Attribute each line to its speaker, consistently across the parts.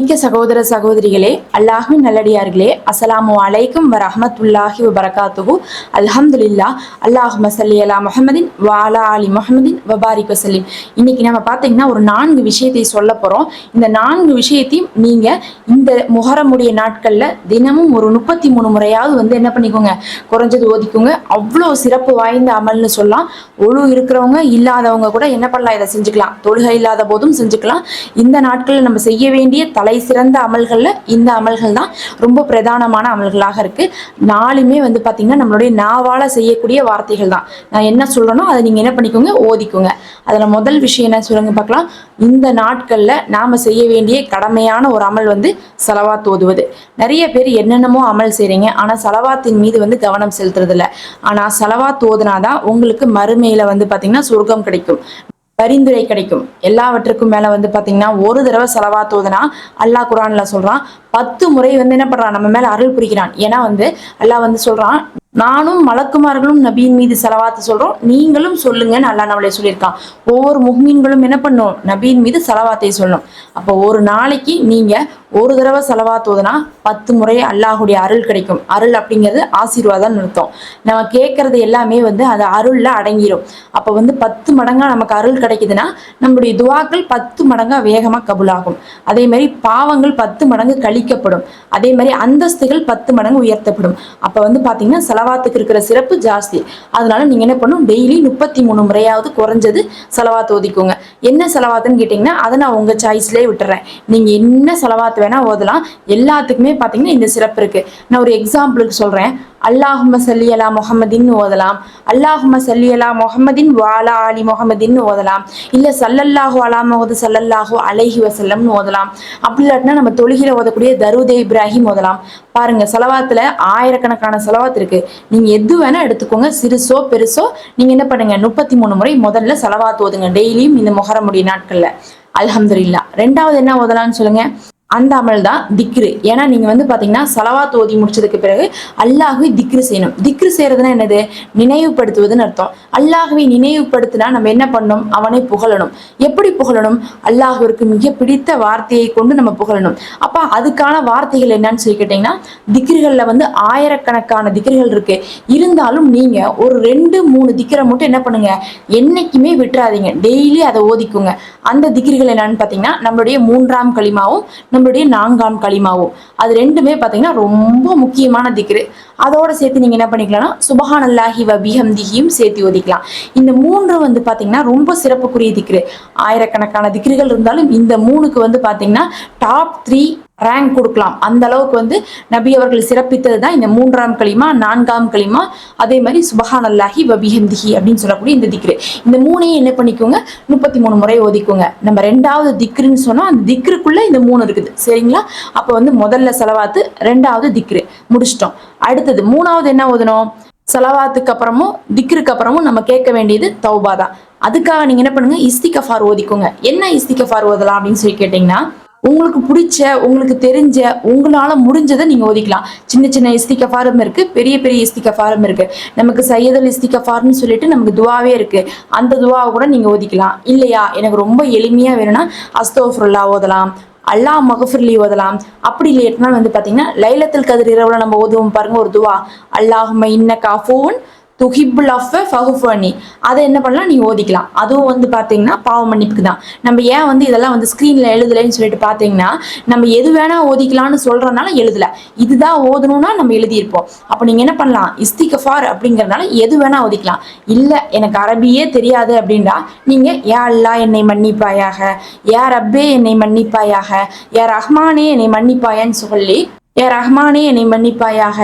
Speaker 1: இங்க சகோதர சகோதரிகளே அல்லாஹ்வின் நல்லடியார்களே அஸ்லாமு அலைக்கும் வ ரஹ்மத்துல்லாஹி வ அல்ஹம்துலில்லா அல்லாஹ் மசல்லி அலா முஹமதின் வாலா அலி முஹமதின் வபாரிக் வசலிம் இன்னைக்கு நம்ம பார்த்தீங்கன்னா ஒரு நான்கு விஷயத்தை சொல்ல போகிறோம் இந்த நான்கு விஷயத்தையும் நீங்கள் இந்த முகரமுடைய நாட்களில் தினமும் ஒரு முப்பத்தி மூணு முறையாவது வந்து என்ன பண்ணிக்கோங்க குறைஞ்சது ஓதிக்கோங்க அவ்வளோ சிறப்பு வாய்ந்த அமல்னு சொல்லலாம். ஒழு இருக்கிறவங்க இல்லாதவங்க கூட என்ன பண்ணலாம்? இதை செஞ்சுக்கலாம். தொழுகை இல்லாத போதும் செஞ்சுக்கலாம். இந்த நாட்களில் நம்ம செய்ய வேண்டிய தலை சிறந்த அமல்களில் இந்த அமல்கள் தான் ரொம்ப பிரதானமான அமல்களாக இருக்கு. நாலுமே வந்து பார்த்தீங்கன்னா நம்மளுடைய நாவால் செய்யக்கூடிய வார்த்தைகள் தான். நான் என்ன சொல்கிறேனோ அதை நீங்கள் என்ன பண்ணிக்கோங்க ஓதிக்கோங்க. அதில் முதல் விஷயம் என்ன சொல்லுங்க பார்க்கலாம். இந்த நாட்களில் நாம செய்ய வேண்டிய கடமையான ஒரு அமல் வந்து செலவாத் ஓதுவது. நிறைய பேர் என்னென்னமோ அமல் செய்கிறீங்க ஆனால் செலவாத்தின் மீது வந்து கவனம் செலுத்துறதில்ல. ஆனால் செலவாத் ஓதுனாதான் உங்களுக்கு மறுமையில் வந்து பார்த்திங்கன்னா சொர்க்கம் கிடைக்கும். பரிந்துரை கிடைக்கும். எல்லாவற்றுக்கும் மேல வந்து பாத்தீங்கன்னா ஒரு தடவை செலவா ஓதுனா அல்லாஹ் குரான்ல சொல்றான் பத்து முறை வந்து என்ன பண்றான் நம்ம மேல அருள் புரிகிறான். ஏன்னா வந்து அல்லாஹ் வந்து சொல்றான் நானும் மலக்குமார்களும் நபியின் மீது செலவாத்து சொல்றோம் நீங்களும் சொல்லுங்கன்னு அல்லா நம்மளே சொல்லியிருக்கான். ஒவ்வொரு முஹ்மீன்களும் என்ன பண்ணும் நபியின் மீது செலவாத்தை சொல்லணும் அப்போ ஒரு நாளைக்கு நீங்க ஒரு தடவை செலவா தோதுனா பத்து முறை அல்லாஹுடைய அருள் கிடைக்கும். அருள் அப்படிங்கிறது ஆசீர்வாதம் அர்த்தம். நம்ம கேட்கறது எல்லாமே வந்து அது அருள்ல அடங்கிரும். அப்போ வந்து பத்து மடங்கா நமக்கு அருள் கிடைக்குதுன்னா நம்மளுடைய துவாக்கள் பத்து மடங்கா வேகமா கபுலாகும். அதே மாதிரி பாவங்கள் பத்து மடங்கு கழிக்கப்படும். அதே மாதிரி அந்தஸ்துகள் பத்து மடங்கு உயர்த்தப்படும். அப்போ வந்து பாத்தீங்கன்னா செலவாத்துக்கு இருக்கிற சிறப்பு ஜாஸ்தி. அதனால நீங்க என்ன பண்ணும் டெய்லி முப்பத்தி மூணு முறையாவது குறைஞ்சது செலவாத்து ஓதிக்கோங்க என்ன செலவாத்துன்னு கேட்டிங்கன்னா அதை நான் உங்க சாய்ஸ்லேயே விட்டுறேன். நீங்க என்ன செலவாத்து வேணா ஓதலாம். எல்லாத்துக்குமே பாத்தீங்கன்னா இந்த சிறப்பு இருக்கு. நான் ஒரு எக்ஸாம்பிளுக்கு சொல்றேன். அல்லாஹும சல்லியலா முகமதின்னு ஓதலாம். அல்லாஹும சல்லியலா முகமதின் வாலா அலி முகமதின்னு ஓதலாம். இல்ல சல்லல்லாஹு அலா முகது சல்லல்லாஹு அலைஹி வசல்லம்னு ஓதலாம். அப்படி இல்லாட்டினா நம்ம தொழுகிற ஓதக்கூடிய தருதே இப்ராஹிம் ஓதலாம். பாருங்க செலவாத்துல ஆயிரக்கணக்கான செலவாத் இருக்கு. நீங்க எது வேணா எடுத்துக்கோங்க. சிறுசோ பெருசோ நீங்க என்ன பண்ணுங்க? முப்பத்தி மூணு முறை முதல்ல செலவாத்து ஓதுங்க. டெய்லியும் இந்த முகரமுடைய நாட்கள்ல. அலமதுல்லா ரெண்டாவது என்ன ஓதலாம்னு சொல்லுங்க? அந்த அமல் தான் திக்ரு. ஏன்னா நீங்க வந்து பாத்தீங்கன்னா செலவா தோதி முடிச்சதுக்கு பிறகு அல்லாஹுவை திக்ரு செய்யணும். திக்ரு செய்யறதுன்னா என்னது? நினைவுபடுத்துவதுன்னு அர்த்தம். அல்லாஹுவை நினைவுபடுத்தினா நம்ம என்ன பண்ணணும்? அவனை புகழணும். எப்படி புகழணும்? அல்லாஹுவிற்கு மிக பிடித்த வார்த்தையை கொண்டு நம்ம புகழணும். அப்ப அதுக்கான வார்த்தைகள் என்னன்னு சொல்லி கேட்டீங்கன்னா திக்ருகள்ல வந்து ஆயிரக்கணக்கான திக்ருகள் இருக்கு. இருந்தாலும் நீங்க ஒரு ரெண்டு மூணு திக்கரை மட்டும் என்ன பண்ணுங்க? என்னைக்குமே விட்டுறாதீங்க. டெய்லி அதை ஓதிக்குங்க. அந்த திக்ருகள் என்னன்னு பாத்தீங்கன்னா நம்மளுடைய மூன்றாம் களிமாவும் நம்மளுடைய நான்காம் களிமாவும் அது ரெண்டுமே பாத்தீங்கன்னா ரொம்ப முக்கியமான திக்ரு. அதோட சேர்த்து நீங்க என்ன பண்ணிக்கலாம்னா சுபஹானல்லாஹி அல்லாஹி வ சேர்த்து ஒதிக்கலாம் இந்த மூன்று வந்து பாத்தீங்கன்னா ரொம்ப சிறப்புக்குரிய திக்ரு. ஆயிரக்கணக்கான திக்ருகள் இருந்தாலும் இந்த மூணுக்கு வந்து பாத்தீங்கன்னா டாப் த்ரீ ரேங்க் கொடுக்கலாம். அந்த அளவுக்கு வந்து நபி அவர்கள் சிறப்பித்தது தான் இந்த மூன்றாம் களிமா நான்காம் களிமா. அதே மாதிரி சுபஹான் அல்லாஹி வபிஹந்திஹி அப்படின்னு சொல்லக்கூடிய இந்த திக்ரு. இந்த மூணையும் என்ன பண்ணிக்கோங்க முப்பத்தி மூணு முறை ஓதிக்கோங்க. நம்ம ரெண்டாவது திக்ருன்னு சொன்னா அந்த திக்ருக்குள்ள இந்த மூணு இருக்குது. சரிங்களா? அப்போ வந்து முதல்ல செலவாத்து ரெண்டாவது திக்ரு. முடிச்சிட்டோம். அடுத்தது மூணாவது என்ன ஓதணும்? செலவாத்துக்கு அப்புறமும் திக்ருக்கு அப்புறமும் நம்ம கேட்க வேண்டியது தௌபா தான் அதுக்காக நீங்க என்ன பண்ணுங்க இஸ்திகஃபார் ஓதிக்கோங்க. என்ன இஸ்திகஃபார் ஓதலாம் அப்படின்னு சொல்லி கேட்டீங்கன்னா உங்களுக்கு பிடிச்ச உங்களுக்கு தெரிஞ்ச உங்களால முடிஞ்சதை நீங்க ஒதுக்கலாம். சின்ன சின்ன இஸ்திகஃபாரும் இருக்கு. பெரிய பெரிய இஸ்திக்க ஃபாரம் இருக்கு. நமக்கு சையதல் இஸ்திக்க ஃபார்ம்னு சொல்லிட்டு நமக்கு துவாவே இருக்கு. அந்த துவாவை கூட நீங்க ஒதுக்கலாம். இல்லையா? எனக்கு ரொம்ப எளிமையா வேணும்னா அஸ்தோஃபுல்லா ஓதலாம். அல்லாஹ் மகஃபுர்லி ஓதலாம். அப்படி இல்லையா வந்து பாத்தீங்கன்னா லைலத்தில் கதிர் இரவுல நம்ம ஓதுவோம் பாருங்க ஒரு துவா. அல்லாஹும இன்ன காஃபூன் துஹிபுல் ஆஃப் ஃபஹுஃபனி அதை என்ன பண்ணலாம்? நீ ஓதிக்கலாம். அதுவும் வந்து பார்த்தீங்கன்னா பாவ மன்னிப்புக்கு தான் நம்ம ஏன் வந்து இதெல்லாம் வந்து ஸ்க்ரீனில் எழுதலைன்னு சொல்லிட்டு பார்த்தீங்கன்னா நம்ம எது வேணால் ஓதிக்கலாம்னு சொல்றதுனால எழுதலை. இதுதான் ஓதணும்னா நம்ம எழுதியிருப்போம். அப்போ நீங்கள் என்ன பண்ணலாம்? இஸ்திகஃபார் அப்படிங்கிறதுனால எது வேணால் ஓதிக்கலாம். இல்லை எனக்கு அரபியே தெரியாது அப்படின்னா நீங்கள் ஏ அல்லா என்னை மன்னிப்பாயாக? ஏ ரப்பே என்னை மன்னிப்பாயாக? ஏ ரஹ்மானே என்னை மன்னிப்பாயான்னு சொல்லி ஏ ரஹ்மானே என்னை மன்னிப்பாயாக?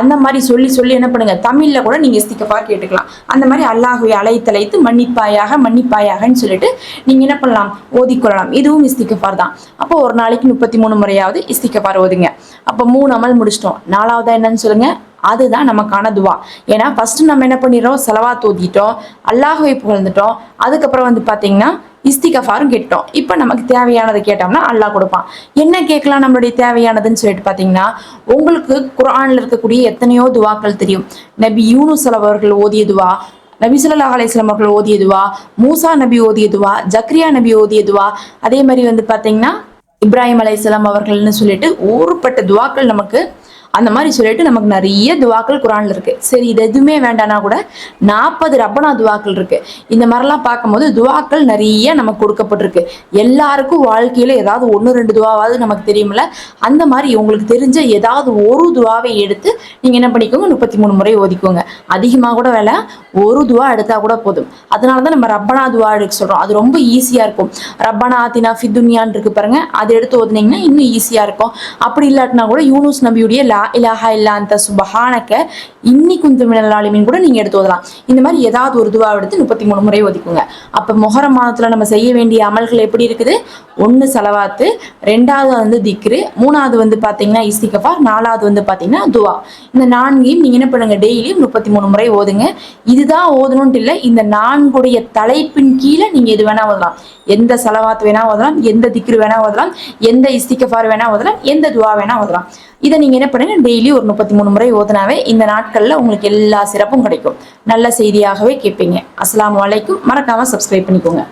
Speaker 1: அந்த மாதிரி சொல்லி சொல்லி என்ன பண்ணுங்க? தமிழ்ல கூட நீங்க இஸ்திகஃபார் கேட்டுக்கலாம். அந்த மாதிரி அல்லாஹுவை அழைத்தழைத்து மன்னிப்பாயாக மன்னிப்பாயாகன்னு சொல்லிட்டு நீங்க என்ன பண்ணலாம்? ஓதிக்கொள்ளலாம் இதுவும் இஸ்திகஃபார் தான். அப்போ ஒரு நாளைக்கு முப்பத்தி மூணு முறையாவது இஸ்திகஃபார் ஓதுங்க. அப்போ மூணு அமல் முடிச்சிட்டோம். நாலாவதா என்னன்னு சொல்லுங்க? அதுதான் நமக்கான துவா. ஏன்னா ஃபர்ஸ்ட் நம்ம என்ன பண்ணிடுறோம்? செலவாத் ஓதிட்டோம். அல்லாஹுவை புகழ்ந்துட்டோம். அதுக்கப்புறம் வந்து பார்த்தீங்கன்னா இஸ்திகஃபாரும் கிட்டோம். இப்போ நமக்கு தேவையானதை கேட்டோம்னா அல்லாஹ் கொடுப்பான். என்ன கேட்கலாம் நம்மளுடைய தேவையானதுன்னு சொல்லிட்டு பார்த்தீங்கன்னா உங்களுக்கு குரானில் இருக்கக்கூடிய எத்தனையோ துவாக்கள் தெரியும். நபி யூனுஸ் அவர்கள் ஓதிய துவா நபி ஸல்லல்லாஹு அலைஹி அவர்கள் ஓதியதுவா மூசா நபி ஓதியதுவா ஜக்ரியா நபி ஓதியதுவா அதே மாதிரி வந்து பார்த்தீங்கன்னா இப்ராஹிம் அலையம் அவர்கள்னு சொல்லிட்டு ஊறுப்பட்ட துவாக்கள் நமக்கு அந்த மாதிரி சொல்லிட்டு நமக்கு நிறைய துவாக்கள் குரான்ல இருக்கு. சரி இது எதுவுமே வேண்டாம்னா கூட நாற்பது ரப்பனா துவாக்கள் இருக்கு. இந்த மாதிரிலாம் பார்க்கும்போது துவாக்கள் நிறைய நமக்கு கொடுக்கப்பட்டிருக்கு. எல்லாருக்கும் வாழ்க்கையில ஏதாவது ஒன்று ரெண்டு துவாவாவது நமக்கு தெரியுமில்ல அந்த மாதிரி உங்களுக்கு தெரிஞ்ச ஏதாவது ஒரு துவாவை எடுத்து நீங்க என்ன பண்ணிக்கோங்க? முப்பத்தி மூணு முறை ஓதிக்கோங்க. அதிகமாக கூட வேலை ஒரு துவா எடுத்தா கூட போதும். அதனால தான் நம்ம ரப்பனா துவா எடுக்க சொல்றோம். அது ரொம்ப ஈஸியா இருக்கும். ரப்பனா ஆத்தினா ஃபித்துன்யான் இருக்கு பாருங்க. அதை எடுத்து ஓதுனீங்கன்னா இன்னும் ஈஸியா இருக்கும். அப்படி இல்லாட்டினா கூட யூனுஸ் நம்பியுடைய லா இலாஹா இல்லா அந்த சுபஹானக்க இன்னி குந்து கூட நீங்க எடுத்து ஓதலாம். இந்த மாதிரி ஏதாவது ஒரு துவா எடுத்து முப்பத்தி மூணு முறை ஒதுக்குங்க. அப்போ மொஹர மாதத்துல நம்ம செய்ய வேண்டிய அமல்கள் எப்படி இருக்குது? ஒன்று செலவாத்து ரெண்டாவது வந்து திக்ரு மூணாவது வந்து பாத்தீங்கன்னா இஸ்திகஃபார் நாலாவது வந்து பாத்தீங்கன்னா துவா. இந்த நான்கையும் நீங்க என்ன பண்ணுங்க? டெய்லியும் முப்பத்தி மூணு முறை ஓதுங்க. இதுதான் ஓதணும்ட்டு இல்லை இந்த நான்குடைய தலைப்பின் கீழே நீங்க எது வேணா ஓதலாம். எந்த செலவாத்து வேணா ஓதலாம் எந்த திக்ரு வேணா ஓதலாம் எந்த இஸ்திகஃபார் வேணா ஓதலாம் எந்த துவா வேணா ஓதலாம். இதை நீங்க என்ன பண்ணுங்க? டெய்லி ஒரு முப்பத்தி மூணு முறை ஓதுனாவே இந்த நாட்கள்ல உங்களுக்கு எல்லா சிறப்பும் கிடைக்கும். நல்ல செய்தியாகவே கேட்பீங்க. அஸ்லாம் வலைக்கும் மறக்காம சப்ஸ்கிரைப் பண்ணிக்கோங்க.